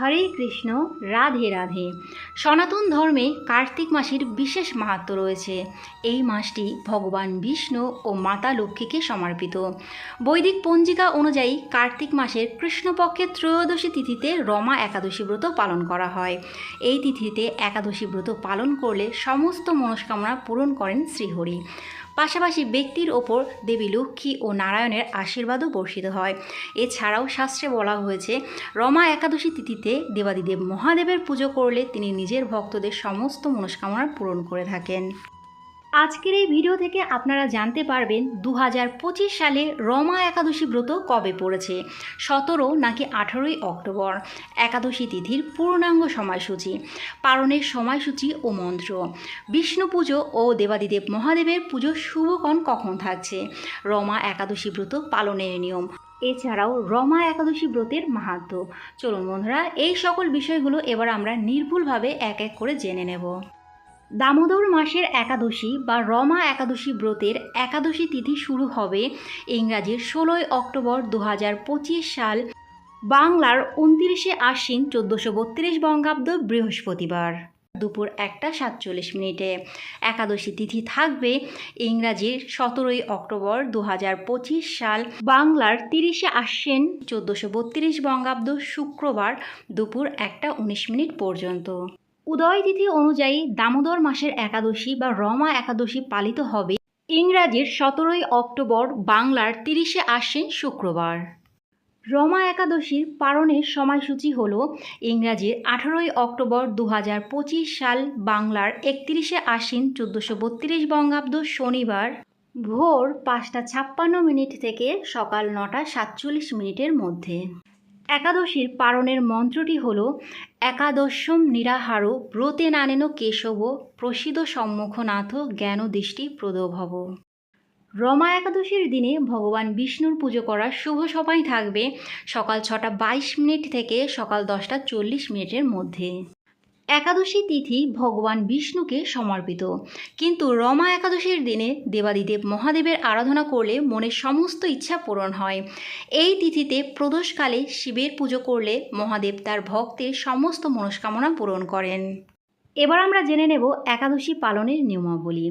হরে কৃষ্ণ, রাধে রাধে। সনাতন ধর্মে কার্তিক মাসের বিশেষ মাহাত্ম রয়েছে। এই মাসটি ভগবান বিষ্ণু ও মাতা লক্ষ্মীকে সমর্পিত। বৈদিক পঞ্জিকা অনুযায়ী কার্তিক মাসের কৃষ্ণপক্ষের ত্রয়োদশী তিথিতে রমা একাদশী ব্রত পালন করা হয়। এই তিথিতে একাদশী ব্রত পালন করলে সমস্ত মনস্কামনা পূরণ করেন শ্রীহরি। পাশাপাশি ব্যক্তির ওপর দেবী লক্ষ্মী ও নারায়ণের আশীর্বাদও বর্ষিত হয়। এছাড়াও শাস্ত্রে বলা হয়েছে, রমা একাদশী তিথিতে দেবাদিদেব মহাদেবের পুজো করলে তিনি নিজের ভক্তদের সমস্ত মনস্কামনা পূরণ করে থাকেন। আজকের এই ভিডিও থেকে আপনারা জানতে পারবেন দু হাজার পঁচিশ সালে রমা একাদশী ব্রত কবে পড়েছে? সতেরো নাকি আঠেরোই অক্টোবর? একাদশী তিথির পূর্ণাঙ্গ সময়সূচি, পালনের সময়সূচি ও মন্ত্র। বিষ্ণু পুজো ও দেবাদিদেব মহাদেবের পুজো শুভক্ষণ কখন থাকছে? রমা একাদশী ব্রত পালনের নিয়ম। এছাড়াও রমা একাদশী ব্রতের মাহাত্ম চলুন বন্ধুরা, এই সকল বিষয়গুলো এবার আমরা নির্ভুলভাবে এক এক করে জেনে নেব। দামোদর মাসের একাদশী বা রমা একাদশী ব্রতের একাদশী তিথি শুরু হবে ইংরাজির ষোলোই অক্টোবর দু হাজার পঁচিশ সাল, বাংলার উনতিরিশে আশ্বিন চোদ্দোশো বত্রিশ বঙ্গাব্দ বৃহস্পতিবার, দুপুর একটা সাতচল্লিশ মিনিটে। একাদশী তিথি থাকবে ইংরাজির সতেরোই অক্টোবর দু হাজার পঁচিশ সাল, বাংলার তিরিশে আশ্বিন চোদ্দোশো বত্রিশ বঙ্গাব্দ শুক্রবার দুপুর একটা উনিশ মিনিট পর্যন্ত। উদয় তিথি অনুযায়ী দামোদর মাসের একাদশী বা রমা একাদশী পালিত হবে ইংরাজির সতেরোই অক্টোবর বাংলার তিরিশে আশ্বিন শুক্রবার। রমা একাদশীর পালনের সময়সূচি হল ইংরাজির আঠারোই অক্টোবর দু হাজার পঁচিশ সাল বাংলার একত্রিশে আশ্বিন চোদ্দোশো বত্রিশ বঙ্গাব্দ শনিবার ভোর পাঁচটা ছাপ্পান্ন মিনিট থেকে সকাল নটা সাতচল্লিশ মিনিটের মধ্যে। একাদশীর পারণের মন্ত্রটি হল, একাদশম নিরাহার ব্রতে নানেন কেশব, প্রসিদ্ধ সম্মুখনাথ জ্ঞান দৃষ্টি প্রদভব। রমা একাদশীর দিনে ভগবান বিষ্ণুর পুজো করার শুভ সময় থাকবে সকাল ছটা বাইশ মিনিট থেকে সকাল দশটা চল্লিশ মিনিটের মধ্যে। একাদশী তিথি ভগবান বিষ্ণুকে সমর্পিত। কিন্তু রমা একাদশীর দিনে দেবাদিদেব মহাদেবের আরাধনা করলে মনের সমস্ত ইচ্ছা পূরণ হয়। এই তিথিতে প্রদোষকালে শিবের পুজো করলে মহাদেব তার ভক্তের সমস্ত মনস্কামনা পূরণ করেন। এবার আমরা জেনে নেব একাদশী পালনের নিয়মাবলী।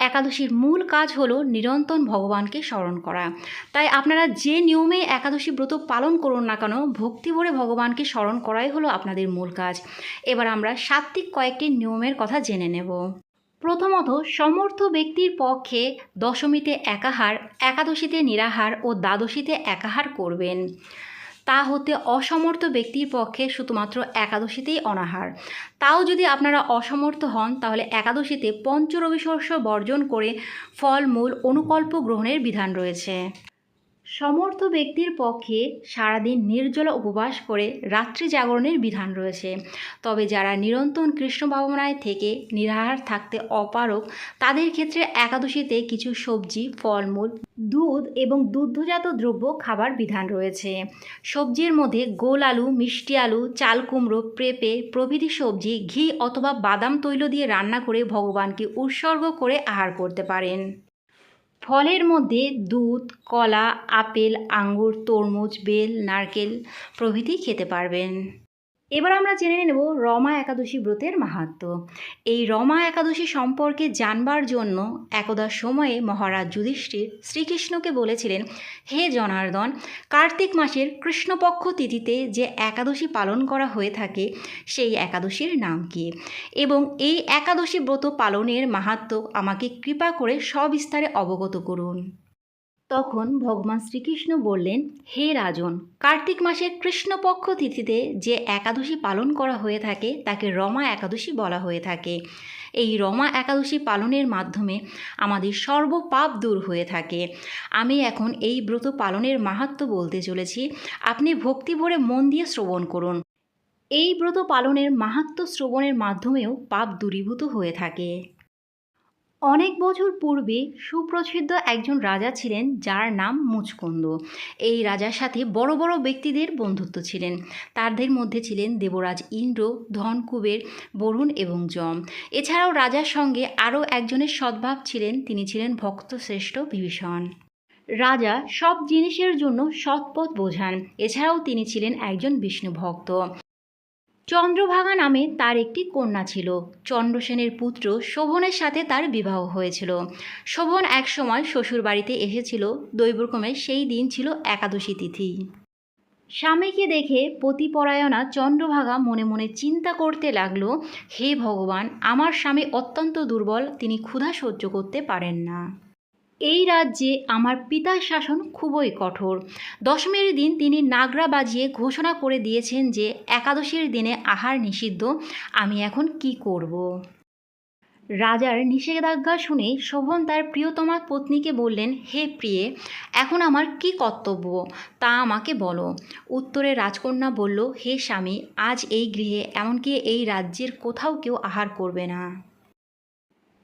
একাদশীর মূল কাজ হলো নিরন্তর ভগবানকে স্মরণ করা। তাই আপনারা যে নিয়মে একাদশী ব্রত পালন করুন না কেন, ভক্তি ভরে ভগবানকে স্মরণ করাই হলো আপনাদের মূল কাজ। এবার আমরা সাত্বিক কয়েকটি নিয়মের কথা জেনে নেব। প্রথমত, সমর্থ ব্যক্তির পক্ষে দশমীতে একাহার, একাদশীতে নিরাহার ও দ্বাদশীতে একাহার করবেন। তা হতে অসমর্থ ব্যক্তির পক্ষে শুধুমাত্র একাদশীতেই অনাহার। তাও যদি আপনারা অসমর্থ হন, তাহলে একাদশীতে পঞ্চরবিশস্য বর্জন করে ফলমূল অনুকল্প গ্রহণের বিধান রয়েছে। সমর্থ ব্যক্তির পক্ষে সারাদিন নির্জলা উপবাস করে রাত্রি জাগরণের বিধান রয়েছে। তবে যারা নিরন্তর কৃষ্ণ ভাবনায় থেকে নিরাহার থাকতে অপারক তাদের ক্ষেত্রে একাদশীতে কিছু সবজি, ফলমূল, দুধ এবং দুগ্ধজাত দ্রব্য খাবার বিধান রয়েছে। সবজির মধ্যে গোল আলু, মিষ্টি আলু, চাল কুমড়ো, পেঁপে, প্রভৃতি সবজি, ঘি অথবা বাদাম তৈল দিয়ে রান্না করে ভগবানকে উৎসর্গ করে আহার করতে পারেন। ফলের মধ্যে দুধ কলা আপেল আঙুর তরমুজ বেল নারকেল প্রভৃতি খেতে পারবেন। এবার আমরা জেনে নেব রমা একাদশী ব্রতের মাহাত্ম। এই রমা একাদশী সম্পর্কে জানবার জন্য একদা সময়ে মহারাজ যুধিষ্ঠির শ্রীকৃষ্ণকে বলেছিলেন, হে জনার্দন, কার্তিক মাসের কৃষ্ণপক্ষ তিথিতে যে একাদশী পালন করা হয়ে থাকে, সেই একাদশীর নাম কী? এবং এই একাদশী ব্রত পালনের মাহাত্ম আমাকে কৃপা করে সবিস্তারে অবগত করুন। তখন ভগবান শ্রীকৃষ্ণ বললেন, হে রাজন, কার্তিক মাসের কৃষ্ণপক্ষ তিথিতে যে একাদশী পালন করা হয়ে থাকে, তাকে রমা একাদশী বলা হয়ে থাকে। এই রমা একাদশী পালনের মাধ্যমে আমাদের সর্বপাপ দূর হয়ে থাকে। আমি এখন এই ব্রত পালনের মাহাত্ম বলতে চলেছি। আপনি ভক্তি ভরে মন দিয়ে শ্রবণ করুন। এই ব্রত পালনের মাহাত্ম শ্রবণের মাধ্যমেও পাপ দূরীভূত হয়ে থাকে। অনেক বছর পূর্বে সুপ্রসিদ্ধ একজন রাজা ছিলেন, যার নাম মুচকুন্দ। এই রাজার সাথে বড় বড় ব্যক্তিদের বন্ধুত্ব ছিলেন। তাদের মধ্যে ছিলেন দেবরাজ ইন্দ্র, ধনকুবের, বরুণ এবং যম। এছাড়াও রাজার সঙ্গে আরও একজনের সদ্ভাব ছিলেন, তিনি ছিলেন ভক্তশ্রেষ্ঠ বিভীষণ। রাজা সব জিনিসের জন্য সৎপথ বোঝান। এছাড়াও তিনি ছিলেন একজন বিষ্ণু ভক্ত। চন্দ্রভাগা নামে তার একটি কন্যা ছিল। চন্দ্রসেনের পুত্র শোভনের সাথে তার বিবাহ হয়েছিল। শোভন একসময় শ্বশুর বাড়িতে এসেছিল। দৈবক্রমে সেই দিন ছিল একাদশী তিথি। স্বামীকে দেখে পতিপরায়ণা চন্দ্রভাগা মনে মনে চিন্তা করতে লাগল, হে ভগবান, আমার স্বামী অত্যন্ত দুর্বল, তিনি ক্ষুধা সহ্য করতে পারেন না। এই রাজ্যে আমার পিতার শাসন খুবই কঠোর। দশমীর দিন তিনি নাগরা বাজিয়ে ঘোষণা করে দিয়েছেন যে একাদশীর দিনে আহার নিষিদ্ধ, আমি এখন কি করব। রাজার নিষেধাজ্ঞা শুনে শোভন তার প্রিয়তমা পত্নীকে বললেন, হে প্রিয়ে, এখন আমার কি কর্তব্য? তা আমাকে বলো। উত্তরে রাজকন্যা বলল, হে স্বামী, আজ এই গৃহে এমনকি এই রাজ্যের কোথাও কেউ আহার করবে না।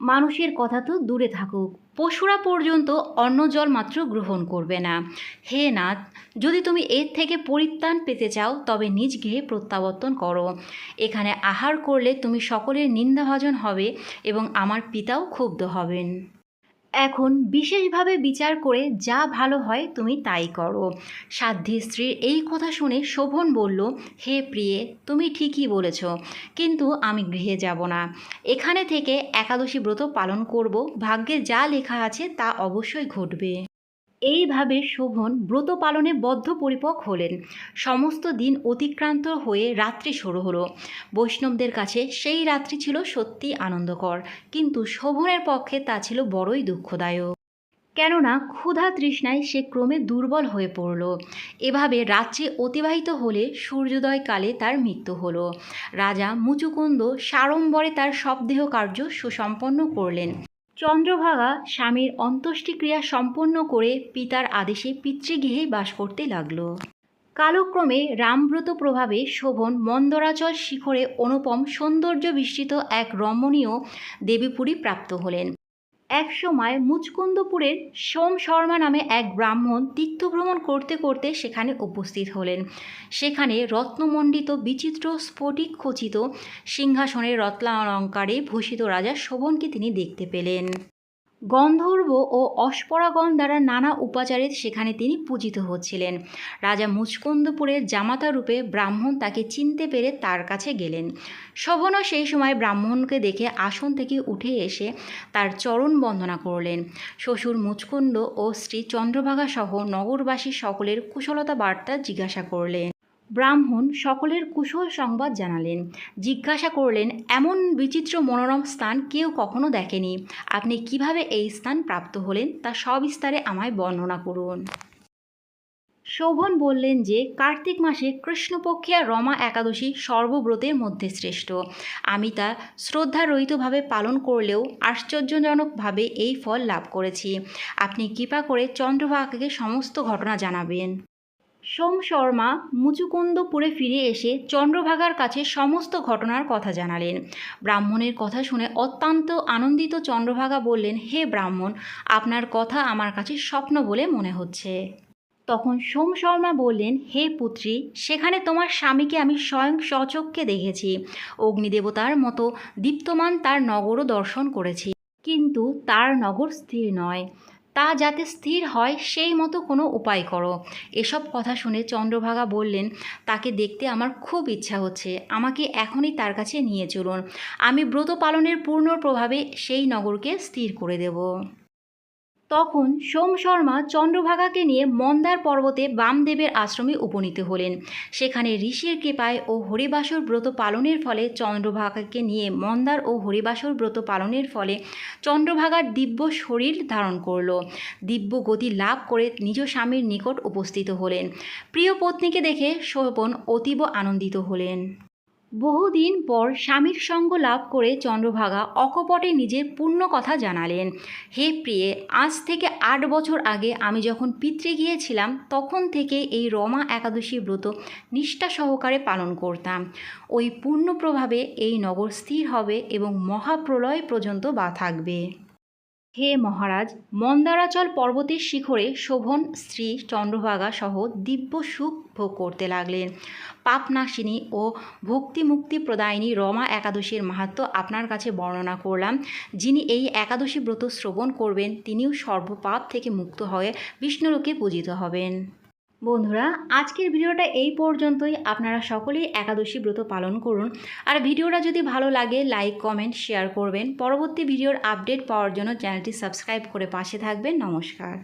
মানুষের কথা তো দূরে থাকুক। পশুরা পর্যন্ত অন্ন জল মাত্র গ্রহণ করবে না। হে নাথ, যদি তুমি এর থেকে পরিত্রাণ পেতে চাও, তবে নিজ গৃহে প্রত্যাবর্তন করো। এখানে আহার করলে তুমি সকলের নিন্দাভাজন হবে এবং আমার পিতাও ক্ষুব্ধ হবেন। এখন বিশেষভাবে বিচার করে যা ভালো হয় তুমি তাই করো। সাধ্যী স্ত্রীর এই কথা শুনে শোভন বলল, হে প্রিয়ে, তুমি ঠিকই বলেছ, কিন্তু আমি গৃহে যাব না। এখানে থেকে একাদশী ব্রত পালন করব। ভাগ্যে যা লেখা আছে তা অবশ্যই ঘটবে। এইভাবে শোভন ব্রত পালনে বদ্ধপরিপক হলেন। সমস্ত দিন অতিক্রান্ত হয়ে রাত্রি শুরু হলো। বৈষ্ণবদের কাছে সেই রাত্রি ছিল সত্যি আনন্দকর, কিন্তু শোভনের পক্ষে তা ছিল বড়ই দুঃখদায়ক। কেননা ক্ষুধা তৃষ্ণায় সে ক্রমে দুর্বল হয়ে পড়ল। এভাবে রাত্রি অতিবাহিত হলে সূর্যোদয়কালে তার মৃত্যু হলো। রাজা মুচুকুন্দ সাড়ম্বরে তার সবদেহ কার্য সুসম্পন্ন করলেন। চন্দ্রভাগা স্বামীর অন্ত্যেষ্টিক্রিয়া সম্পন্ন করে পিতার আদেশে পিতৃগৃহেই বাস করতে লাগল। কালক্রমে রামব্রত প্রভাবে শোভন মন্দরাচল শিখরে অনুপম সৌন্দর্য বিস্তৃত এক রমণীয় দেবীপুরী প্রাপ্ত হলেন। একসময় মুচকুন্দপুরের সোম শর্মা নামে এক ব্রাহ্মণ তীর্থভ্রমণ করতে করতে সেখানে উপস্থিত হলেন। সেখানে রত্নমণ্ডিত বিচিত্র স্ফটিক খচিত সিংহাসনের রত্নালঙ্কারে ভূষিত রাজা শোভনকে তিনি দেখতে পেলেন। গন্ধর্ব ও অস্পরাগণ দ্বারা নানা উপাচারে সেখানে তিনি পূজিত হচ্ছিলেন। রাজা মুচকুন্দপুরের জামাতা রূপে ব্রাহ্মণ তাকে চিনতে পেরে তার কাছে গেলেন। শোভনও সেই সময় ব্রাহ্মণকে দেখে আসন থেকে উঠে এসে তার চরণ বন্দনা করলেন। শ্বশুর মুচকুন্দ ও স্ত্রী চন্দ্রভাগা সহ নগরবাসী সকলের কুশলতা বার্তা জিজ্ঞাসা করলেন। ব্রাহ্মণ সকলের কুশল সংবাদ জানালেন। জিজ্ঞাসা করলেন, এমন বিচিত্র মনোরম স্থান কেউ কখনো দেখেনি। আপনি কীভাবে এই স্থান প্রাপ্ত হলেন তা সবিস্তারে আমায় বর্ণনা করুন। শোভন বললেন যে, কার্তিক মাসে কৃষ্ণপক্ষিয়া রমা একাদশী সর্বব্রতের মধ্যে শ্রেষ্ঠ। আমি তা শ্রদ্ধারহিতভাবে পালন করলেও আশ্চর্যজনকভাবে এই ফল লাভ করেছি। আপনি কৃপা করে চন্দ্রভাগাকে সমস্ত ঘটনা জানাবেন। সোম শর্মা মুচুকুন্দপুরে ফিরে এসে চন্দ্রভাগার কাছে সমস্ত ঘটনার কথা জানালেন। ব্রাহ্মণের কথা শুনে অত্যন্ত আনন্দিত চন্দ্রভাগা বললেন, হে ব্রাহ্মণ, আপনার কথা আমার কাছে স্বপ্ন বলে মনে হচ্ছে। তখন সোম শর্মা বললেন, হে পুত্রী, সেখানে তোমার স্বামীকে আমি স্বয়ং সচক্ষে দেখেছি। অগ্নিদেবতার মতো দীপ্তমান তার নগরও দর্শন করেছি। কিন্তু তার নগর স্থির নয়। তা যাতে স্থির হয়, সেই মতো কোনো উপায় করো। এসব কথা শুনে চন্দ্রভাগা বললেন, তাকে দেখতে আমার খুব ইচ্ছা হচ্ছে। আমাকে এখনই তার কাছে নিয়ে চলুন। আমি ব্রত পালনের পূর্ণ প্রভাবে সেই নগরকে স্থির করে দেব। তখন সোম শর্মা চন্দ্রভাগাকে নিয়ে মন্দার পর্বতে বামদেবের আশ্রমে উপনীত হলেন। সেখানে ঋষির কৃপায় ও হরিবাসর ব্রত পালনের ফলে চন্দ্রভাগাকে নিয়ে মন্দার ও হরিবাসর ব্রত পালনের ফলে চন্দ্রভাগার দিব্য শরীর ধারণ করল। দিব্য গতি লাভ করে নিজ স্বামীর নিকট উপস্থিত হলেন। প্রিয় পত্নীকে দেখে শোভন অতীব আনন্দিত হলেন। বহুদিন পর স্বামীর সঙ্গ লাভ করে চন্দ্রভাগা অকপটে নিজের পূর্ণ কথা জানালেন। হে প্রিয়ে, আজ থেকে আট বছর আগে আমি যখন পিতৃ গিয়েছিলাম, তখন থেকে এই রমা একাদশী ব্রত নিষ্ঠা সহকারে পালন করতাম। ওই পূর্ণ প্রভাবে এই নগর স্থির হবে এবং মহাপ্রলয় পর্যন্ত বা থাকবে। হে মহারাজ, মন্দারাচল পর্বতের শিখরে শোভন, শ্রী চন্দ্রভাগা সহ দিব্য সুখ ভোগ করতে লাগলেন। পাপনাশিনী ও ভক্তি মুক্তি প্রদায়িনী রমা একাদশীর মাহাত্ম আপনার কাছে বর্ণনা করলাম। যিনি এই একাদশী ব্রত শ্রবণ করবেন, তিনিও সর্বপাপ থেকে মুক্ত হয়ে বিষ্ণুলোকে পূজিত হবেন। বন্ধুরা, আজকের ভিডিওটা এই পর্যন্তই। আপনারা সকলেই একাদশী ব্রত পালন করুন। আর ভিডিওটা যদি ভালো লাগে লাইক কমেন্ট শেয়ার করবেন। পরবর্তী ভিডিওর আপডেট পাওয়ার জন্য চ্যানেলটি সাবস্ক্রাইব করে পাশে থাকবেন। নমস্কার।